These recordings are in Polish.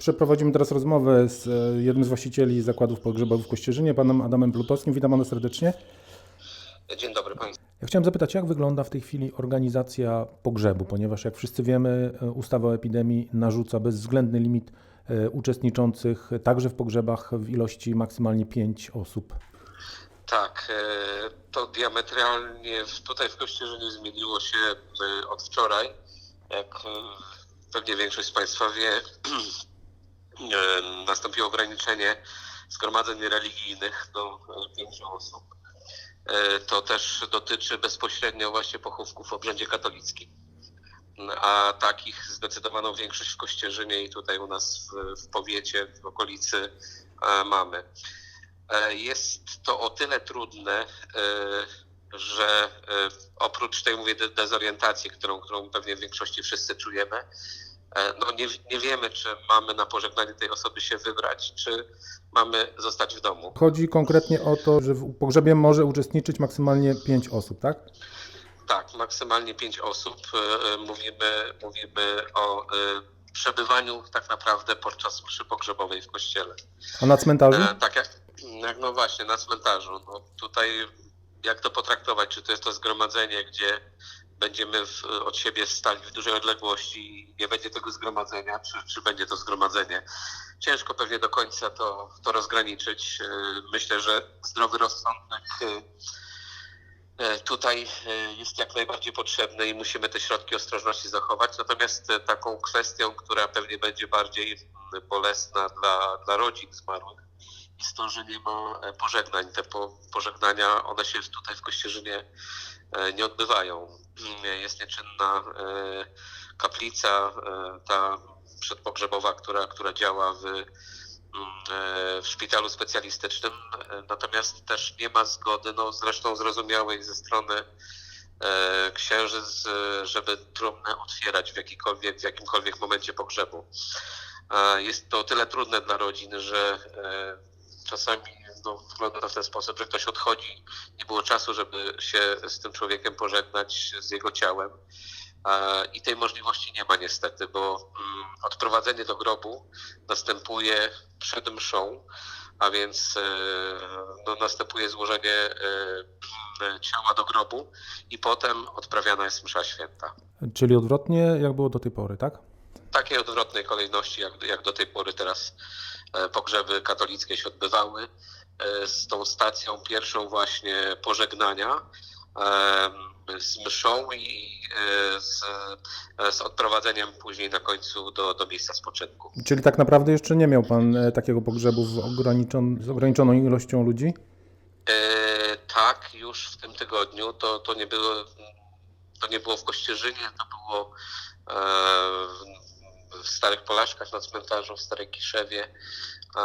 Przeprowadzimy teraz rozmowę z e, jednym z właścicieli zakładów pogrzebowych w Kościerzynie, panem Adamem Plutowskim. Witam pana serdecznie. Dzień dobry Państwu. Ja chciałem zapytać, jak wygląda w tej chwili organizacja pogrzebu, ponieważ jak wszyscy wiemy, e, ustawa o epidemii narzuca bezwzględny limit e, uczestniczących także w pogrzebach w ilości maksymalnie 5 osób. Tak, to diametralnie tutaj w Kościerzynie zmieniło się od wczoraj. Jak pewnie większość z Państwa wie, nastąpiło ograniczenie zgromadzeń religijnych do e, pięciu osób. E, To też dotyczy bezpośrednio właśnie pochówków w obrzędzie katolickim. A takich zdecydowaną większość w Kościerzynie i tutaj u nas w, w powiecie, w okolicy e, mamy. E, Jest to o tyle trudne, e, że e, oprócz tej, mówię, de- dezorientacji, którą, którą pewnie w większości wszyscy czujemy, e, no nie, nie wiemy, czy mamy na pożegnanie tej osoby się wybrać, czy mamy zostać w domu. Chodzi konkretnie o to, że w pogrzebie może uczestniczyć maksymalnie 5 osób, tak? Tak, maksymalnie pięć osób. E, e, Mówimy, mówimy o e, przebywaniu tak naprawdę podczas mszy pogrzebowej w kościele. A na cmentarzu? E, tak jak, jak no właśnie na cmentarzu. No tutaj jak to potraktować? Czy to jest to zgromadzenie, gdzie będziemy w, od siebie stali w dużej odległości i nie będzie tego zgromadzenia, czy, czy będzie to zgromadzenie? Ciężko pewnie do końca to, to rozgraniczyć. E, Myślę, że zdrowy rozsądek e, e, tutaj jest jak najbardziej potrzebny i musimy te środki ostrożności zachować. Natomiast taką kwestią, która pewnie będzie bardziej mm, bolesna dla, dla rodzin zmarłych, to, że nie ma pożegnań. Te po, pożegnania, one się tutaj w Kościerzynie e, nie odbywają. Mm, Jest nieczynna e, kaplica, e, ta przedpogrzebowa, która, która działa w, mm, w szpitalu specjalistycznym, natomiast też nie ma zgody, no zresztą zrozumiałej ze strony księżyc, e, żeby trumnę otwierać w, jakikolwiek, w jakimkolwiek momencie pogrzebu. Jest to o tyle trudne dla rodzin, że czasami no, wygląda w ten sposób, że ktoś odchodzi, nie było czasu, żeby się z tym człowiekiem pożegnać, z jego ciałem. E, I tej możliwości nie ma niestety, bo mm, odprowadzenie do grobu następuje przed mszą, a więc e, no, następuje złożenie e, m, ciała do grobu i potem odprawiana jest msza święta. Czyli odwrotnie, jak było do tej pory, tak? takiej odwrotnej kolejności, jak, jak do tej pory teraz pogrzeby katolickie się odbywały, e, z tą stacją pierwszą właśnie pożegnania, e, z mszą i e, z, e, z odprowadzeniem później na końcu do, do miejsca spoczynku. Czyli tak naprawdę jeszcze nie miał pan e, takiego pogrzebu z, ograniczon, z ograniczoną ilością ludzi? E, tak, już w tym tygodniu to, to, nie było, to nie było w Kościerzynie, to było e, w- Starych Polaszkach na cmentarzu, w Starej Kiszewie. E,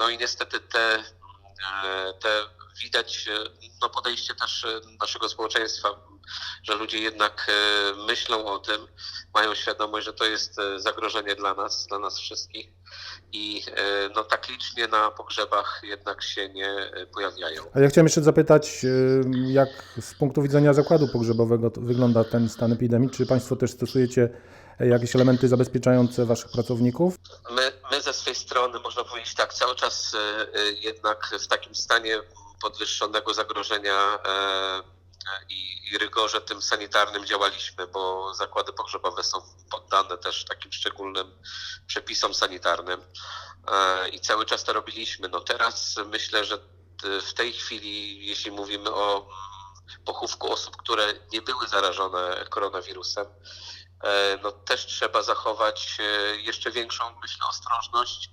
no i niestety te, e, te widać e, no podejście też naszego społeczeństwa, że ludzie jednak myślą o tym, mają świadomość, że to jest zagrożenie dla nas, dla nas wszystkich i no tak licznie na pogrzebach jednak się nie pojawiają. A ja chciałem jeszcze zapytać, jak z punktu widzenia zakładu pogrzebowego wygląda ten stan epidemii? Czy Państwo też stosujecie jakieś elementy zabezpieczające Waszych pracowników? My, my ze swej strony, można powiedzieć tak, cały czas e, e, jednak w takim stanie podwyższonego zagrożenia e, i, i rygorze tym sanitarnym działaliśmy, bo zakłady pogrzebowe są poddane też takim szczególnym przepisom sanitarnym i cały czas to robiliśmy. No teraz myślę, że w tej chwili, jeśli mówimy o mm, pochówku osób, które nie były zarażone koronawirusem, no też trzeba zachować e, jeszcze większą, myślę, ostrożność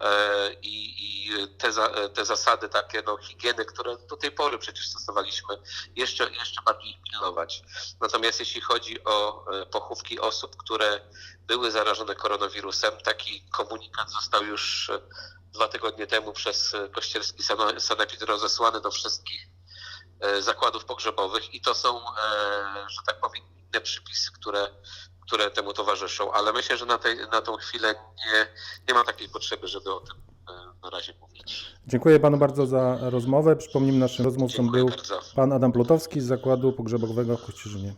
e, i, i te, za, te zasady takie no, higieny, które do tej pory przecież stosowaliśmy, jeszcze, jeszcze bardziej pilnować. Natomiast jeśli chodzi o e, pochówki osób, które były zarażone koronawirusem, taki komunikat został już e, dwa tygodnie temu przez e, kościelski sanepid rozesłany do wszystkich e, zakładów pogrzebowych i to są, e, że tak powiem, inne przepisy, które, które temu towarzyszą, ale myślę, że na, tej, na tą chwilę nie, nie ma takiej potrzeby, żeby o tym e, na razie mówić. Dziękuję Panu bardzo za rozmowę. Przypomnijmy, naszym rozmówcą Dziękuję był bardzo. Pan Adam Plutowski z zakładu pogrzebowego w Kościerzynie.